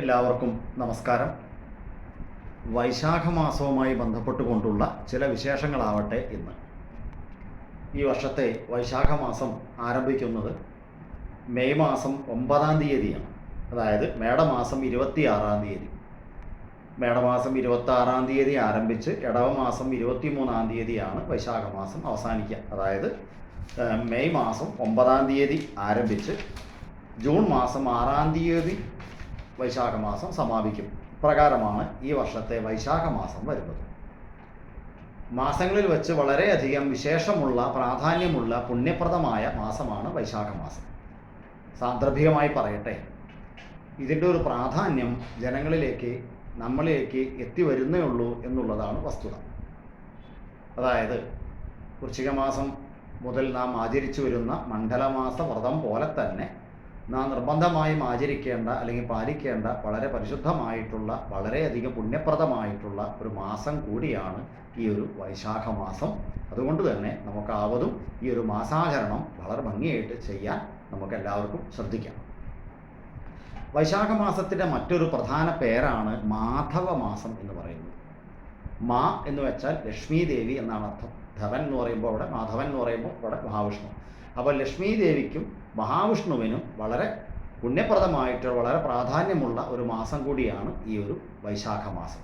എല്ലാവർക്കും നമസ്കാരം. വൈശാഖ മാസവുമായി ബന്ധപ്പെട്ടുകൊണ്ടുള്ള ചില വിശേഷങ്ങളാവട്ടെ ഇന്ന്. ഈ വർഷത്തെ വൈശാഖ മാസം ആരംഭിക്കുന്നത് മെയ് മാസം ഒമ്പതാം തീയതിയാണ്. അതായത് മേടമാസം ഇരുപത്തിയാറാം തീയതി. മേടമാസം ഇരുപത്തി ആറാം തീയതി ആരംഭിച്ച് ഇടവമാസം ഇരുപത്തി മൂന്നാം തീയതിയാണ് വൈശാഖ മാസം അവസാനിക്കുക. അതായത് മെയ് മാസം ഒമ്പതാം തീയതി ആരംഭിച്ച് ജൂൺ മാസം ആറാം തീയതി വൈശാഖ മാസം സമാപിക്കും. പ്രകാരമാണ് ഈ വർഷത്തെ വൈശാഖ മാസം വരുന്നത്. മാസങ്ങളിൽ വെച്ച് വളരെയധികം വിശേഷമുള്ള പ്രാധാന്യമുള്ള പുണ്യപ്രദമായ മാസമാണ് വൈശാഖ മാസം സാന്ദർഭികമായി പറയട്ടെ ഇതിന്റെ ഒരു പ്രാധാന്യം ജനങ്ങളിലേക്ക് നമ്മളിലേക്ക് എത്തിവരുന്നേ ഉള്ളൂ എന്നുള്ളതാണ് വസ്തുത. അതായത് വൃശ്ചിക മാസം മുതൽ നാം ആചരിച്ചു വരുന്ന മണ്ഡലമാസ വ്രതം പോലെ തന്നെ നാം നിർബന്ധമായും ആചരിക്കേണ്ട അല്ലെങ്കിൽ പാലിക്കേണ്ട വളരെ പരിശുദ്ധമായിട്ടുള്ള വളരെയധികം പുണ്യപ്രദമായിട്ടുള്ള ഒരു മാസം കൂടിയാണ് ഈ ഒരു വൈശാഖ മാസം. അതുകൊണ്ട് തന്നെ നമുക്കാവതും ഈ ഒരു മാസാചരണം വളരെ ഭംഗിയായിട്ട് ചെയ്യാൻ നമുക്ക് എല്ലാവർക്കും ശ്രദ്ധിക്കാം. വൈശാഖ മാസത്തിന്റെ മറ്റൊരു പ്രധാന പേരാണ് മാധവ മാസം എന്ന് പറയുന്നത്. മാ എന്ന് വെച്ചാൽ ലക്ഷ്മി ദേവി എന്നാണ് അർത്ഥം. ധവൻ എന്ന് പറയുമ്പോൾ അവിടെ മാധവൻ എന്ന് പറയുമ്പോൾ അവിടെ മഹാവിഷ്ണു. അപ്പോൾ ലക്ഷ്മി ദേവിക്കും മഹാവിഷ്ണുവിനും വളരെ പുണ്യപ്രദമായിട്ട് വളരെ പ്രാധാന്യമുള്ള ഒരു മാസം കൂടിയാണ് ഈ ഒരു വൈശാഖ മാസം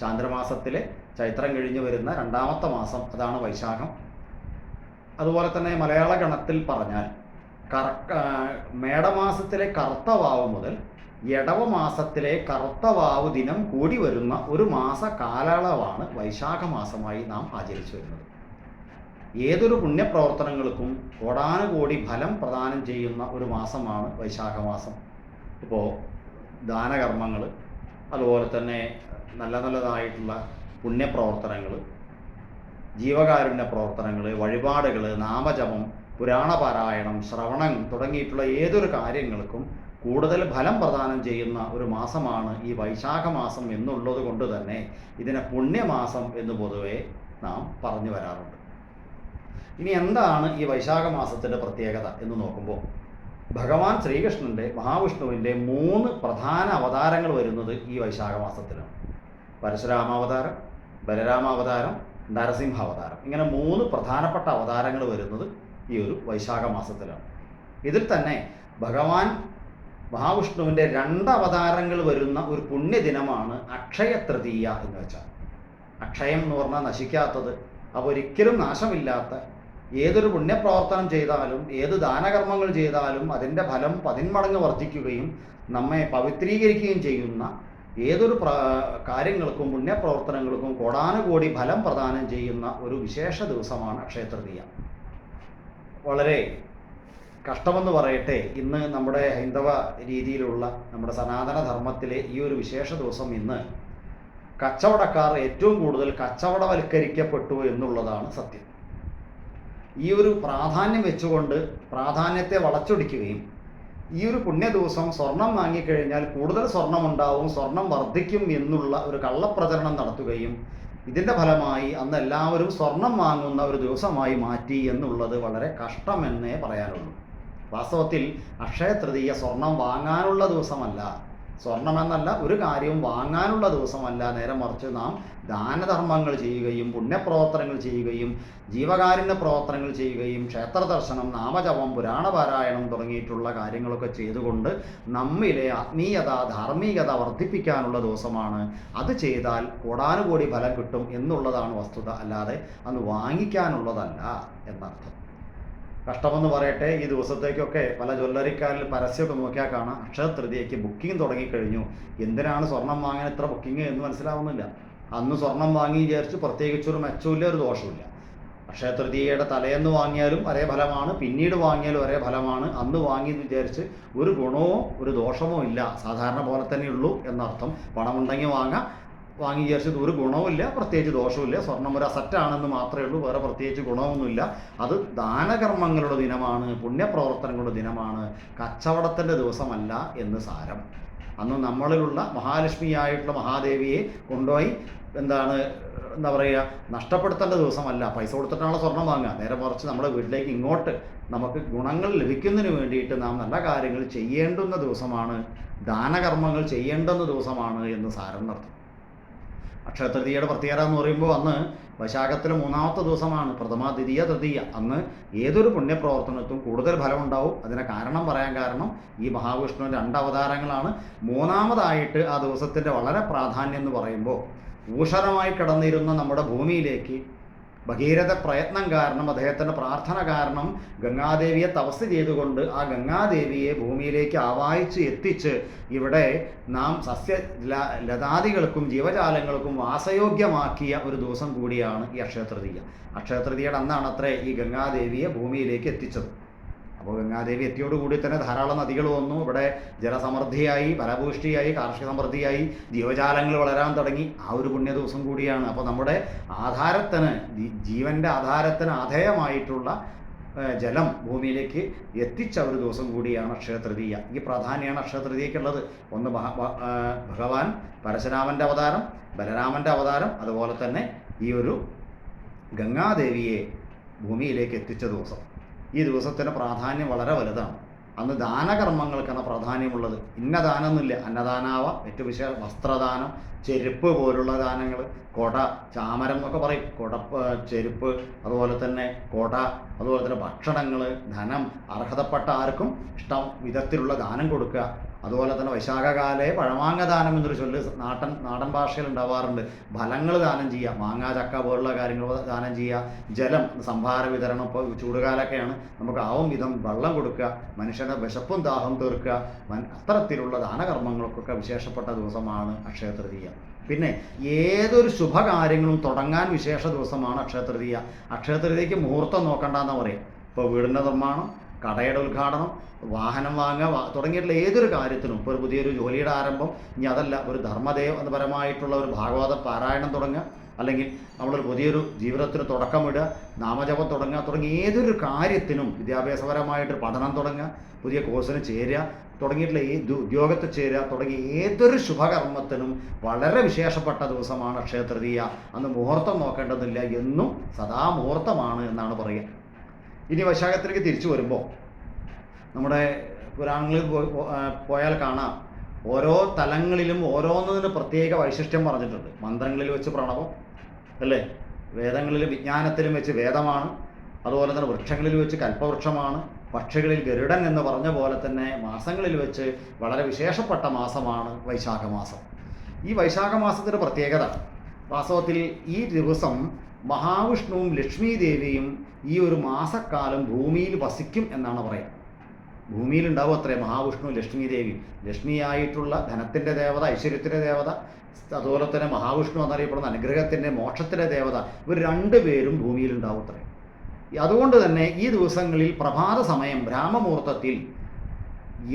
ചാന്ദ്രമാസത്തിലെ ചൈത്രം കഴിഞ്ഞു വരുന്ന രണ്ടാമത്തെ മാസം അതാണ് വൈശാഖം. അതുപോലെ തന്നെ മലയാള ഗണത്തിൽ പറഞ്ഞാൽ കറക്ക മേടമാസത്തിലെ കറുത്ത വാവ് മുതൽ ഇടവ മാസത്തിലെ കറുത്ത വാവ് ദിനം കൂടി വരുന്ന ഒരു മാസ കാലയളവാണ് വൈശാഖ മാസമായി നാം ആചരിച്ചു വരുന്നത്. ഏതൊരു പുണ്യപ്രവർത്തനങ്ങൾക്കും കോടാനുകോടി ഫലം പ്രദാനം ചെയ്യുന്ന ഒരു മാസമാണ് വൈശാഖ മാസം ഇപ്പോൾ ദാനകർമ്മങ്ങൾ അതുപോലെ തന്നെ നല്ല നല്ലതായിട്ടുള്ള പുണ്യപ്രവർത്തനങ്ങൾ ജീവകാരുണ്യ പ്രവർത്തനങ്ങൾ വഴിപാടുകൾ നാമജപം പുരാണപാരായണം ശ്രവണം തുടങ്ങിയിട്ടുള്ള ഏതൊരു കാര്യങ്ങൾക്കും കൂടുതൽ ഫലം പ്രദാനം ചെയ്യുന്ന ഒരു മാസമാണ് ഈ വൈശാഖ മാസം എന്നുള്ളത് കൊണ്ട് തന്നെ ഇതിനെ പുണ്യമാസം എന്ന് പൊതുവെ നാം പറഞ്ഞു വരാറുണ്ട്. ഇനി എന്താണ് ഈ വൈശാഖ മാസത്തിന്റെ പ്രത്യേകത എന്ന് നോക്കുമ്പോൾ ഭഗവാൻ ശ്രീകൃഷ്ണന്റെ മഹാവിഷ്ണുവിന്റെ മൂന്ന് പ്രധാന അവതാരങ്ങൾ വരുന്നത് ഈ വൈശാഖ മാസത്തിലാണ് പരശുരാമാവതാരം ബലരാമാവതാരം നരസിംഹാവതാരം. ഇങ്ങനെ മൂന്ന് പ്രധാനപ്പെട്ട അവതാരങ്ങൾ വരുന്നത് ഈ ഒരു വൈശാഖ മാസത്തിലാണ് ഇതിൽ തന്നെ ഭഗവാൻ മഹാവിഷ്ണുവിന്റെ രണ്ട് അവതാരങ്ങൾ വരുന്ന ഒരു പുണ്യദിനമാണ് അക്ഷയ തൃതീയ എന്ന് വെച്ചാൽ. അക്ഷയം എന്ന് പറഞ്ഞാൽ നശിക്കാത്തത് അപ്പോൾ ഒരിക്കലും നാശമില്ലാത്ത ഏതൊരു പുണ്യപ്രവർത്തനം ചെയ്താലും ഏത് ദാനകർമ്മങ്ങൾ ചെയ്താലും അതിന്റെ ഫലം പതിന്മടങ്ങ് വർദ്ധിക്കുകയും നമ്മെ പവിത്രീകരിക്കുകയും ചെയ്യുന്ന ഏതൊരു കാര്യങ്ങൾക്കും പുണ്യപ്രവർത്തനങ്ങൾക്കും കോടാനുകോടി ഫലം പ്രദാനം ചെയ്യുന്ന ഒരു വിശേഷ ദിവസമാണ് ക്ഷേത്രതീയ വളരെ കഷ്ടമെന്ന് പറയട്ടെ ഇന്ന് നമ്മുടെ ഹൈന്ദവ രീതിയിലുള്ള നമ്മുടെ സനാതന ധർമ്മത്തിലെ ഈ ഒരു വിശേഷ ദിവസം ഇന്ന് കച്ചവടക്കാർ ഏറ്റവും കൂടുതൽ കച്ചവടവൽക്കരിക്കപ്പെട്ടു എന്നുള്ളതാണ് സത്യം. ഈ ഒരു പ്രാധാന്യം വെച്ചുകൊണ്ട് പ്രാധാന്യത്തെ വളച്ചൊടിക്കുകയും ഈ ഒരു പുണ്യ ദിവസം സ്വർണം വാങ്ങിക്കഴിഞ്ഞാൽ കൂടുതൽ സ്വർണം ഉണ്ടാവും സ്വർണം വർദ്ധിക്കും എന്നുള്ള ഒരു കള്ളപ്രചരണം നടത്തുകയും ഇതിന്റെ ഫലമായി അന്ന് എല്ലാവരും സ്വർണം വാങ്ങുന്ന ഒരു ദിവസമായി മാറ്റി എന്നുള്ളത് വളരെ കഷ്ടമെന്നേ പറയാനുള്ളൂ. വാസ്തവത്തിൽ അക്ഷയ തൃതീയ സ്വർണം വാങ്ങാനുള്ള ദിവസമല്ല സ്വർണമെന്നല്ല ഒരു കാര്യവും വാങ്ങാനുള്ള ദിവസമല്ല. നേരെ മറിച്ച് നാം ദാനധർമ്മങ്ങൾ ചെയ്യുകയും പുണ്യപ്രവർത്തനങ്ങൾ ചെയ്യുകയും ജീവകാരുണ്യ പ്രവർത്തനങ്ങൾ ചെയ്യുകയും ക്ഷേത്ര ദർശനം നാമജപം പുരാണപാരായണം തുടങ്ങിയിട്ടുള്ള കാര്യങ്ങളൊക്കെ ചെയ്തുകൊണ്ട് നമ്മിലെ ആത്മീയത ധാർമ്മികത വർദ്ധിപ്പിക്കാനുള്ള ദിവസമാണ്. അത് ചെയ്താൽ കോടാനുകോടി ഫലം കിട്ടും എന്നുള്ളതാണ് വസ്തുത. അല്ലാതെ അന്ന് വാങ്ങിക്കാനുള്ളതല്ല എന്നർത്ഥം. കഷ്ടമെന്ന് പറയട്ടെ ഈ ദിവസത്തേക്കൊക്കെ പല ജ്വല്ലറിക്കാരിൽ പരസ്യമൊക്കെ നോക്കിയാൽ കാണാം. അക്ഷയ തൃതിയയ്ക്ക് ബുക്കിംഗ് തുടങ്ങിക്കഴിഞ്ഞു. എന്തിനാണ് സ്വർണം വാങ്ങാൻ ഇത്ര ബുക്കിംഗ് എന്ന് മനസ്സിലാവുന്നില്ല. അന്ന് സ്വർണം വാങ്ങി വിചാരിച്ച് പ്രത്യേകിച്ചൊരു മെച്ചമില്ല ഒരു ദോഷമില്ല അക്ഷയ തൃതീയയുടെ തലേന്ന് വാങ്ങിയാലും ഒരേ ഫലമാണ് പിന്നീട് വാങ്ങിയാലും ഒരേ ഫലമാണ്. അന്ന് വാങ്ങിയെന്ന് വിചാരിച്ച് ഒരു ഗുണമോ ഒരു ദോഷമോ ഇല്ല സാധാരണ പോലെ തന്നെ ഉള്ളൂ എന്നർത്ഥം. പണമുണ്ടെങ്കിൽ വാങ്ങാം വാങ്ങി വിചാരിച്ചത് ഒരു ഗുണവുമില്ല പ്രത്യേകിച്ച് ദോഷവുമില്ല. സ്വർണം ഒരു അസറ്റാണെന്ന് മാത്രമേ ഉള്ളൂ വേറെ പ്രത്യേകിച്ച് ഗുണമൊന്നുമില്ല. അത് ദാനകർമ്മങ്ങളുടെ ദിനമാണ് പുണ്യപ്രവർത്തനങ്ങളുടെ ദിനമാണ് കച്ചവടത്തിന്റെ ദിവസമല്ല എന്ന് സാരം. അന്ന് നമ്മളിലുള്ള മഹാലക്ഷ്മിയായിട്ടുള്ള മഹാദേവിയെ കൊണ്ടുപോയി എന്താണ് എന്താ പറയുക നഷ്ടപ്പെടുത്തേണ്ട ദിവസമല്ല. പൈസ കൊടുത്തിട്ടാണല്ലോ സ്വർണം വാങ്ങുക. നേരെ മറിച്ച് നമ്മുടെ വീട്ടിലേക്ക് ഇങ്ങോട്ട് നമുക്ക് ഗുണങ്ങൾ ലഭിക്കുന്നതിന് വേണ്ടിയിട്ട് നാം നല്ല കാര്യങ്ങൾ ചെയ്യേണ്ടുന്ന ദിവസമാണ് ദാനകർമ്മങ്ങൾ ചെയ്യേണ്ടുന്ന ദിവസമാണ് എന്ന് സാരം നടത്തും അക്ഷയതൃതീയയുടെ പ്രത്യേകത എന്ന് പറയുമ്പോൾ അന്ന് വൈശാഖത്തിലെ മൂന്നാമത്തെ ദിവസമാണ് പ്രഥമ ദ്വിതീയ തൃതീയ. അന്ന് ഏതൊരു പുണ്യപ്രവർത്തനത്തും കൂടുതൽ ഫലമുണ്ടാവും. അതിന് കാരണം പറയാൻ കാരണം ഈ മഹാവിഷ്ണുവിന്റെ രണ്ട് അവതാരങ്ങളാണ്. മൂന്നാമതായിട്ട് ആ ദിവസത്തിന്റെ വളരെ പ്രാധാന്യം എന്ന് പറയുമ്പോൾ ഊഷരമായി കിടന്നിരുന്ന നമ്മുടെ ഭൂമിയിലേക്ക് ഭഗീരഥ പ്രയത്നം കാരണം അദ്ദേഹത്തിന്റെ പ്രാർത്ഥന കാരണം ഗംഗാദേവിയെ തപസ് ചെയ്തുകൊണ്ട് ആ ഗംഗാദേവിയെ ഭൂമിയിലേക്ക് ആവാഹിച്ച് എത്തിച്ച് ഇവിടെ നാം സസ്യ ലതാദികൾക്കും ജീവജാലങ്ങൾക്കും വാസയോഗ്യമാക്കിയ ഒരു ദിവസം കൂടിയാണ് ഈ അക്ഷയതൃതീയ. അക്ഷയതൃതീയയുടെ അന്നാണ് അത്രേ ഈ ഗംഗാദേവിയെ ഭൂമിയിലേക്ക് എത്തിച്ചത്. അപ്പോൾ ഗംഗാദേവി എത്തിയോടുകൂടി തന്നെ ധാരാളം നദികൾ വന്നു. ഇവിടെ ജലസമൃദ്ധിയായി ഫലപുഷ്ടിയായി കാർഷിക സമൃദ്ധിയായി ജീവജാലങ്ങൾ വളരാൻ തുടങ്ങി. ആ ഒരു പുണ്യ ദിവസം കൂടിയാണ്. അപ്പോൾ നമ്മുടെ ആധാരത്തിന് ജീവന്റെ ആധാരത്തിന് ആധേയമായിട്ടുള്ള ജലം ഭൂമിയിലേക്ക് എത്തിച്ച ഒരു ദിവസം കൂടിയാണ് അക്ഷയതൃതീയ. ഈ പ്രാധാന്യമാണ് അക്ഷയതൃതീയക്കുള്ളത്. ഒന്ന് ഭഗവാൻ പരശുരാമന്റെ അവതാരം ബലരാമന്റെ അവതാരം അതുപോലെ തന്നെ ഈ ഒരു ഗംഗാദേവിയെ ഭൂമിയിലേക്ക് എത്തിച്ച ദിവസം. ഈ ദിവസത്തിന് പ്രാധാന്യം വളരെ വലുതാണ്. അന്ന് ദാനകർമ്മങ്ങൾക്കാണ് പ്രാധാന്യമുള്ളത്. ഇന്ന ദാനമൊന്നുമില്ല അന്നദാനാവാം ഏറ്റവും വിശേഷ വസ്ത്രദാനം ചെരുപ്പ് പോലുള്ള ദാനങ്ങൾ കൊട ചാമരം എന്നൊക്കെ പറയും. കൊട ചെരുപ്പ് അതുപോലെ തന്നെ കൊട അതുപോലെ തന്നെ ഭക്ഷണങ്ങൾ ധനം അർഹതപ്പെട്ട ആർക്കും ഇഷ്ടം വിധത്തിലുള്ള ദാനം കൊടുക്കുക. അതുപോലെ തന്നെ വൈശാഖകാലെ പഴമാങ്ങ ദാനം എന്നൊരു ചൊല്ല് നാട്ടൻ നാടൻ ഭാഷയിൽ ഉണ്ടാവാറുണ്ട്. ഫലങ്ങൾ ദാനം ചെയ്യുക മാങ്ങ ചക്ക പോലുള്ള കാര്യങ്ങൾ ദാനം ചെയ്യുക ജലം സംഭാര വിതരണം ഇപ്പോൾ ചൂടുകാലൊക്കെയാണ്. നമുക്ക് ആവും വിധം വെള്ളം കൊടുക്കുക മനുഷ്യന്റെ വിശപ്പും ദാഹം തീർക്കുക. അത്തരത്തിലുള്ള ദാനകർമ്മങ്ങൾക്കൊക്കെ വിശേഷപ്പെട്ട ദിവസമാണ് അക്ഷയ തൃതീയ. പിന്നെ ഏതൊരു ശുഭകാര്യങ്ങളും തുടങ്ങാൻ വിശേഷ ദിവസമാണ് അക്ഷയ തൃതീയ. അക്ഷയ തൃതീയക്ക് മുഹൂർത്തം നോക്കണ്ടെന്ന് പറയും. ഇപ്പോൾ വീടിന്റെ നിർമ്മാണം കടയുടെ ഉദ്ഘാടനം വാഹനം വാങ്ങുക തുടങ്ങിയിട്ടുള്ള ഏതൊരു കാര്യത്തിനും ഇപ്പോൾ ഒരു പുതിയൊരു ജോലിയുടെ ആരംഭം ഇനി അതല്ല ഒരു പരമായിട്ടുള്ള ഒരു ഭാഗവത പാരായണം തുടങ്ങുക അല്ലെങ്കിൽ നമ്മളൊരു പുതിയൊരു ജീവിതത്തിന് തുടക്കമിടുക നാമജപം തുടങ്ങുക തുടങ്ങിയ ഏതൊരു കാര്യത്തിനും വിദ്യാഭ്യാസപരമായിട്ട് പഠനം തുടങ്ങുക പുതിയ കോഴ്സിന് ചേരുക തുടങ്ങിയിട്ടുള്ള ഈ ഉദ്യോഗത്തിൽ ചേരുക തുടങ്ങി ഏതൊരു ശുഭകർമ്മത്തിനും വളരെ വിശേഷപ്പെട്ട ദിവസമാണ് അക്ഷയ തൃതീയ അന്ന് മുഹൂർത്തം നോക്കേണ്ടതില്ല എന്നും സദാ മുഹൂർത്തമാണ് എന്നാണ് പറയുക. ഇനി വൈശാഖത്തിലേക്ക് തിരിച്ചു വരുമ്പോൾ നമ്മുടെ പുരാണങ്ങളിൽ പോയാൽ കാണാം. ഓരോ തലങ്ങളിലും ഓരോന്നതിന് പ്രത്യേക വൈശിഷ്ട്യം പറഞ്ഞിട്ടുണ്ട്. മന്ത്രങ്ങളിൽ വെച്ച് പ്രണവം അല്ലേ? വേദങ്ങളിൽ വിജ്ഞാനത്തിലും വെച്ച് വേദമാണ്. അതുപോലെ തന്നെ വൃക്ഷങ്ങളിൽ വെച്ച് കൽപ്പവൃക്ഷമാണ്. പക്ഷികളിൽ ഗരുഡൻ എന്ന് പറഞ്ഞ പോലെ തന്നെ മാസങ്ങളിൽ വെച്ച് വളരെ വിശേഷപ്പെട്ട മാസമാണ് വൈശാഖ മാസം ഈ വൈശാഖ മാസത്തിന്റെ പ്രത്യേകത വാസ്തവത്തിൽ ഈ ദിവസം മഹാവിഷ്ണുവും ലക്ഷ്മി ദേവിയും ഈ ഒരു മാസക്കാലം ഭൂമിയിൽ വസിക്കും എന്നാണ് പറയുക. ഭൂമിയിൽ ഉണ്ടാവും അത്രേ. മഹാവിഷ്ണു ലക്ഷ്മി ദേവി ലക്ഷ്മിയായിട്ടുള്ള ധനത്തിന്റെ ദേവത ഐശ്വര്യത്തിന്റെ ദേവത അതുപോലെ തന്നെ മഹാവിഷ്ണു എന്നറിയപ്പെടുന്ന അനുഗ്രഹത്തിന്റെ മോക്ഷത്തിന്റെ ദേവത ഇവർ രണ്ടുപേരും ഭൂമിയിൽ ഉണ്ടാവും അത്രേ. അതുകൊണ്ട് തന്നെ ഈ ദിവസങ്ങളിൽ പ്രഭാത സമയം ബ്രാഹ്മമുഹൂർത്തത്തിൽ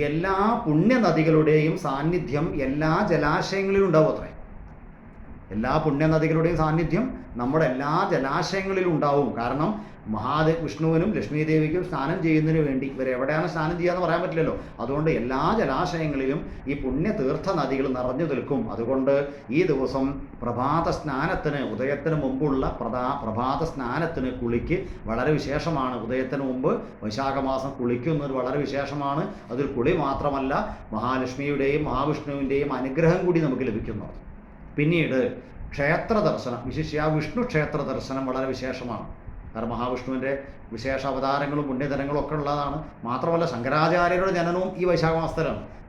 എല്ലാ പുണ്യനദികളുടെയും സാന്നിധ്യം എല്ലാ ജലാശയങ്ങളിലും ഉണ്ടാവും അത്രേ. എല്ലാ പുണ്യനദികളുടെയും സാന്നിധ്യം നമ്മുടെ എല്ലാ ജലാശയങ്ങളിലും ഉണ്ടാവും. കാരണം മഹാദേ വിഷ്ണുവിനും ലക്ഷ്മി ദേവിക്കും സ്നാനം ചെയ്യുന്നതിന് വേണ്ടി ഇവർ എവിടെയാണ് സ്നാനം ചെയ്യുക എന്ന് പറയാൻ പറ്റില്ലല്ലോ. അതുകൊണ്ട് എല്ലാ ജലാശയങ്ങളിലും ഈ പുണ്യ തീർത്ഥ നദികൾ നിറഞ്ഞു നിൽക്കും. അതുകൊണ്ട് ഈ ദിവസം പ്രഭാത സ്നാനത്തിന് ഉദയത്തിന് മുമ്പുള്ള പ്രധാ പ്രഭാത സ്നാനത്തിന് കുളിക്ക് വളരെ വിശേഷമാണ്. ഉദയത്തിന് മുമ്പ് വൈശാഖമാസം കുളിക്കുന്നത് വളരെ വിശേഷമാണ്. അതൊരു കുളി മാത്രമല്ല മഹാലക്ഷ്മിയുടെയും മഹാവിഷ്ണുവിന്റെയും അനുഗ്രഹം കൂടി നമുക്ക് ലഭിക്കുന്നു. പിന്നീട് ക്ഷേത്ര ദർശനം വിശിഷ്യ വിഷ്ണു ക്ഷേത്ര ദർശനം വളരെ വിശേഷമാണ്. കാരണം മഹാവിഷ്ണുവിന്റെ വിശേഷ അവതാരങ്ങളും പുണ്യതരങ്ങളും ഒക്കെ ഉള്ളതാണ്. മാത്രമല്ല ശങ്കരാചാര്യരുടെ ജനനവും ഈ വൈശാഖ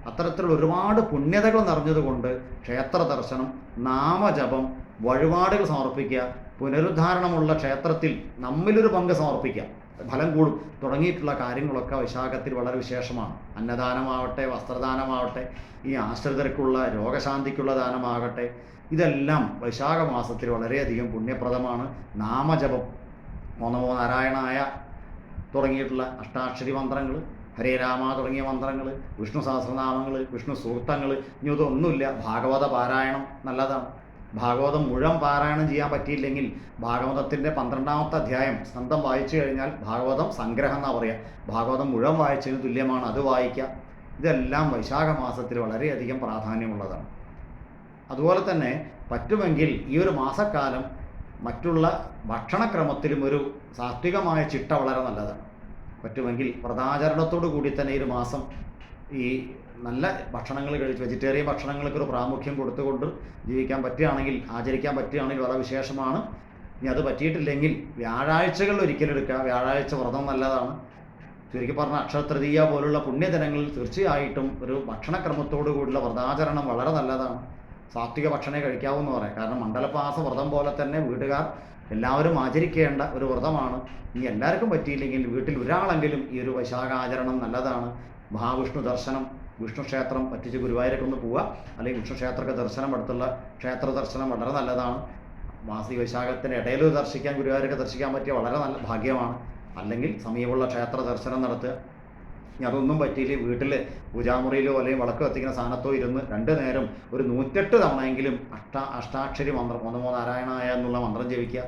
അത്തരത്തിലുള്ള ഒരുപാട് പുണ്യതകൾ നിറഞ്ഞതുകൊണ്ട് ക്ഷേത്ര ദർശനം നാമജപം വഴിപാടുകൾ സമർപ്പിക്കുക പുനരുദ്ധാരണമുള്ള ക്ഷേത്രത്തിൽ നമ്മിലൊരു പങ്ക് സമർപ്പിക്കുക ഫലം കൂടും തുടങ്ങിയിട്ടുള്ള കാര്യങ്ങളൊക്കെ വൈശാഖത്തിൽ വളരെ വിശേഷമാണ്. അന്നദാനമാവട്ടെ വസ്ത്രദാനമാവട്ടെ ഈ ആശ്രിതർക്കുള്ള രോഗശാന്തിക്കുള്ള ദാനമാകട്ടെ ഇതെല്ലാം വൈശാഖ മാസത്തിൽ വളരെയധികം പുണ്യപ്രദമാണ്. നാമജപം മോനമോ നാരായണായ തുടങ്ങിയിട്ടുള്ള അഷ്ടാക്ഷരി മന്ത്രങ്ങൾ ഹരേ രാമ തുടങ്ങിയ മന്ത്രങ്ങൾ വിഷ്ണു സഹസ്രനാമങ്ങൾ വിഷ്ണു സൂക്തങ്ങൾ ഇനി ഇതൊന്നുമില്ല. ഭാഗവത പാരായണം നല്ലതാണ്. ഭാഗവതം മുഴുവൻ പാരായണം ചെയ്യാൻ പറ്റിയില്ലെങ്കിൽ ഭാഗവതത്തിന്റെ പന്ത്രണ്ടാമത്തെ അധ്യായം സ്കന്ധം വായിച്ചു കഴിഞ്ഞാൽ ഭാഗവതം സംഗ്രഹം എന്നാണ് പറയുക ഭാഗവതം മുഴുവൻ വായിച്ചതിന് തുല്യമാണ്. അത് വായിക്കുക. ഇതെല്ലാം വൈശാഖ മാസത്തിൽ വളരെയധികം പ്രാധാന്യമുള്ളതാണ്. അതുപോലെ തന്നെ പറ്റുമെങ്കിൽ ഈ ഒരു മാസക്കാലം മറ്റുള്ള ഭക്ഷണക്രമത്തിലും ഒരു സാത്വികമായ ചിട്ട വളരെ നല്ലതാണ്. പറ്റുമെങ്കിൽ വ്രതാചരണത്തോടു കൂടി തന്നെ ഈ ഒരു മാസം ഈ നല്ല ഭക്ഷണങ്ങൾ കഴിച്ച് വെജിറ്റേറിയൻ ഭക്ഷണങ്ങൾക്ക് ഒരു പ്രാമുഖ്യം കൊടുത്തുകൊണ്ട് ജീവിക്കാൻ പറ്റുകയാണെങ്കിൽ ആചരിക്കാൻ പറ്റുകയാണെങ്കിൽ വളരെ വിശേഷമാണ്. ഇനി അത് പറ്റിയിട്ടില്ലെങ്കിൽ വ്യാഴാഴ്ചകളിൽ ഒരിക്കലും എടുക്കുക. വ്യാഴാഴ്ച വ്രതം നല്ലതാണ്. ചുരുക്കി പറഞ്ഞ അക്ഷരതൃതീയ പോലുള്ള പുണ്യദിനങ്ങളിൽ തീർച്ചയായിട്ടും ഒരു ഭക്ഷണക്രമത്തോടു കൂടിയുള്ള വ്രതാചരണം വളരെ നല്ലതാണ്. സാത്വിക ഭക്ഷണമേ കഴിക്കാവൂന്ന് പറയാം. കാരണം മണ്ഡലപാസ വ്രതം പോലെ തന്നെ വീട്ടുകാർ എല്ലാവരും ആചരിക്കേണ്ട ഒരു വ്രതമാണ്. ഇനി എല്ലാവർക്കും പറ്റിയില്ലെങ്കിൽ വീട്ടിൽ ഒരാളെങ്കിലും ഈ ഒരു വൈശാഖാചരണം നല്ലതാണ്. മഹാവിഷ്ണു ദർശനം വിഷ്ണു ക്ഷേത്രം പറ്റിച്ച് ഗുരുവായൂരൊക്കെ പോവുക. അല്ലെങ്കിൽ വിഷ്ണു ക്ഷേത്രമൊക്കെ ദർശനം അടുത്തുള്ള ക്ഷേത്ര ദർശനം വളരെ നല്ലതാണ്. മാസി വൈശാഖത്തിന് ഇടയിൽ ദർശിക്കാൻ ഗുരുവായൂരൊക്കെ ദർശിക്കാൻ പറ്റിയ വളരെ നല്ല ഭാഗ്യമാണ്. അല്ലെങ്കിൽ സമീപമുള്ള ക്ഷേത്ര ദർശനം നടത്തുക. ഇനി അതൊന്നും പറ്റിയില്ല. വീട്ടിൽ പൂജാമുറിയിലോ അല്ലെങ്കിൽ വിളക്ക് കത്തിക്കുന്ന സ്ഥാനത്തോ ഇരുന്ന് രണ്ട് നേരം ഒരു നൂറ്റെട്ട് തവണയെങ്കിലും അഷ്ട അഷ്ടാക്ഷരി മന്ത്രം ഒന്നമോ എന്നുള്ള മന്ത്രം ജപിക്കുക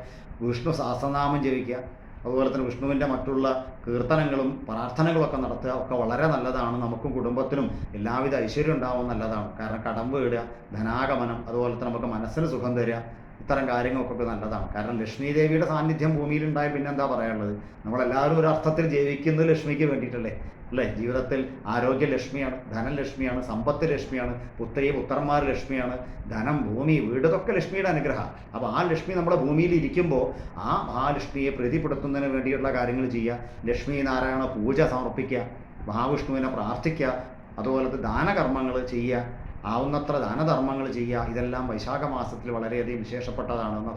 വിഷ്ണു സഹസ്രനാമം ജപിക്കുക അതുപോലെ തന്നെ വിഷ്ണുവിന്റെ മറ്റുള്ള കീർത്തനങ്ങളും പ്രാർത്ഥനകളൊക്കെ നടത്തുക ഒക്കെ വളരെ നല്ലതാണ്. നമുക്കും കുടുംബത്തിനും എല്ലാവിധ ഐശ്വര്യം ഉണ്ടാവും നല്ലതാണ്. കാരണം കടം വീടുക ധനാഗമനം അതുപോലെ തന്നെ നമുക്ക് മനസ്സിന് സുഖം തരിക ഇത്തരം കാര്യങ്ങൾക്കൊക്കെ നല്ലതാണ്. കാരണം ലക്ഷ്മി ദേവിയുടെ സാന്നിധ്യം ഭൂമിയിൽ ഉണ്ടായ പിന്നെ എന്താ പറയാനുള്ളത്? നമ്മളെല്ലാവരും ഒരു അർത്ഥത്തിൽ ജീവിക്കുന്നത് ലക്ഷ്മിക്ക് വേണ്ടിയിട്ടല്ലേ? അല്ലേ? ജീവിതത്തിൽ ആരോഗ്യ ലക്ഷ്മിയാണ് ധനം ലക്ഷ്മിയാണ് സമ്പത്ത് ലക്ഷ്മിയാണ് പുത്രി പുത്രന്മാർ ലക്ഷ്മിയാണ് ധനം ഭൂമി വീട് ലക്ഷ്മിയുടെ അനുഗ്രഹം. അപ്പോൾ ആ ലക്ഷ്മി നമ്മുടെ ഭൂമിയിൽ ഇരിക്കുമ്പോൾ ആ മഹാലക്ഷ്മിയെ പ്രീതിപ്പെടുത്തുന്നതിന് വേണ്ടിയുള്ള കാര്യങ്ങൾ ചെയ്യുക ലക്ഷ്മി നാരായണ പൂജ സമർപ്പിക്കുക മഹാവിഷ്ണുവിനെ പ്രാർത്ഥിക്കുക അതുപോലത്തെ ദാനകർമ്മങ്ങൾ ചെയ്യുക ആവുന്നത്ര ദാനധർമ്മങ്ങൾ ചെയ്യുക ഇതെല്ലാം വൈശാഖ മാസത്തിൽ വളരെയധികം വിശേഷപ്പെട്ടതാണെന്ന്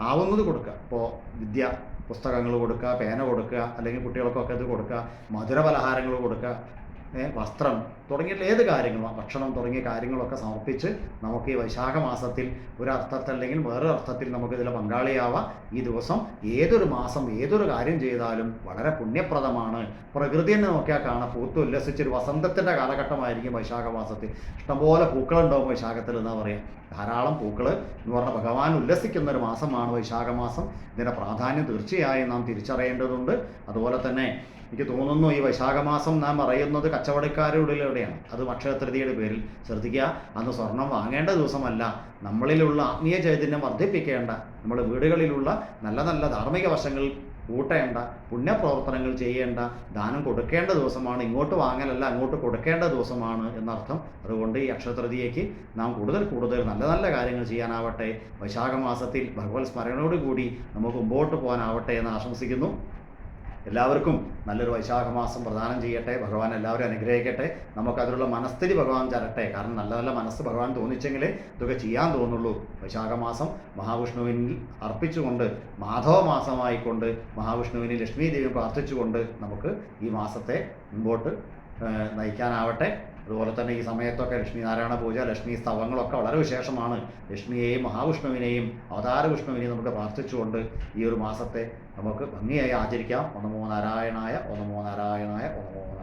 ആവുന്നത് കൊടുക്കുക. ഇപ്പോൾ വിദ്യ പുസ്തകങ്ങൾ കൊടുക്കുക പേന കൊടുക്കുക അല്ലെങ്കിൽ കുട്ടികൾക്കൊക്കെ ഇത് കൊടുക്കുക മധുര പലഹാരങ്ങൾ കൊടുക്കുക വസ്ത്രം തുടങ്ങിയിട്ടുള്ള ഏത് കാര്യങ്ങളും ഭക്ഷണം തുടങ്ങിയ കാര്യങ്ങളൊക്കെ സമർപ്പിച്ച് നമുക്ക് ഈ വൈശാഖ മാസത്തിൽ ഒരു അർത്ഥത്തിൽ അല്ലെങ്കിൽ വേറൊരു അർത്ഥത്തിൽ നമുക്ക് ഇതിൽ പങ്കാളിയാവാം. ഈ ദിവസം ഏതൊരു മാസം ഏതൊരു കാര്യം ചെയ്താലും വളരെ പുണ്യപ്രദമാണ്. പ്രകൃതി തന്നെ നോക്കിയാൽ കാണാം. പൂത്ത് ഉല്ലസിച്ചൊരു വസന്തത്തിന്റെ കാലഘട്ടമായിരിക്കും വൈശാഖ മാസത്തിൽ ഇഷ്ടംപോലെ പൂക്കളുണ്ടാവും വൈശാഖത്തിൽ എന്നാ പറയുക ധാരാളം പൂക്കൾ എന്ന് പറഞ്ഞാൽ ഭഗവാൻ ഉല്ലസിക്കുന്ന ഒരു മാസമാണ് വൈശാഖ മാസം ഇതിന്റെ പ്രാധാന്യം തീർച്ചയായും നാം തിരിച്ചറിയേണ്ടതുണ്ട്. അതുപോലെ തന്നെ എനിക്ക് തോന്നുന്നു ഈ വൈശാഖ മാസം നാം പറയുന്നത് കച്ചവടക്കാരുടെയാണ് അത് അക്ഷയതൃതിയുടെ പേരിൽ ശ്രദ്ധിക്കുക. അന്ന് സ്വർണം വാങ്ങേണ്ട ദിവസമല്ല. നമ്മളിലുള്ള ആത്മീയ ചൈതന്യം വർദ്ധിപ്പിക്കേണ്ട. നമ്മുടെ വീടുകളിലുള്ള നല്ല നല്ല ധാർമ്മിക വശങ്ങൾ കൂട്ടേണ്ട. പുണ്യപ്രവർത്തനങ്ങൾ ചെയ്യേണ്ട. ദാനം കൊടുക്കേണ്ട ദിവസമാണ്. ഇങ്ങോട്ട് വാങ്ങലല്ല അങ്ങോട്ട് കൊടുക്കേണ്ട ദിവസമാണ് എന്നർത്ഥം. അതുകൊണ്ട് ഈ അക്ഷയതൃതിയേക്ക് നാം കൂടുതൽ കൂടുതൽ നല്ല നല്ല കാര്യങ്ങൾ ചെയ്യാനാവട്ടെ. വൈശാഖ മാസത്തിൽ ഭഗവത് സ്മരണയോടുകൂടി നമുക്ക് മുമ്പോട്ട് പോകാനാവട്ടെ എന്ന് ആശംസിക്കുന്നു. എല്ലാവർക്കും നല്ലൊരു വൈശാഖ മാസം പ്രദാനം ചെയ്യട്ടെ. ഭഗവാൻ എല്ലാവരും അനുഗ്രഹിക്കട്ടെ. നമുക്ക് അതിലുള്ള മനസ്ഥിതി ഭഗവാൻ തരട്ടെ. കാരണം നല്ല നല്ല മനസ്സ് ഭഗവാൻ തോന്നിച്ചെങ്കിലേ ഇതൊക്കെ ചെയ്യാൻ തോന്നുള്ളൂ. വൈശാഖ മാസം മഹാവിഷ്ണുവിനിൽ അർപ്പിച്ചുകൊണ്ട് മാധവ മാസമായിക്കൊണ്ട് മഹാവിഷ്ണുവിനെ ലക്ഷ്മി ദേവി പ്രാർത്ഥിച്ചുകൊണ്ട് നമുക്ക് ഈ മാസത്തെ മുമ്പോട്ട് നയിക്കാനാവട്ടെ. അതുപോലെ തന്നെ ഈ സമയത്തൊക്കെ ലക്ഷ്മി നാരായണ പൂജ ലക്ഷ്മി സ്തവങ്ങളൊക്കെ വളരെ വിശേഷമാണ്. ലക്ഷ്മിയെയും മഹാവിഷ്ണുവിനെയും അവതാര വിഷ്ണുവിനെയും നമുക്ക് പ്രാർത്ഥിച്ചുകൊണ്ട് ഈ ഒരു മാസത്തെ നമുക്ക് ഭംഗിയായി ആചരിക്കാം. ഒന്നമോ നാരായണായ ഒന്നമോ നാരായണായ ഓ നമോ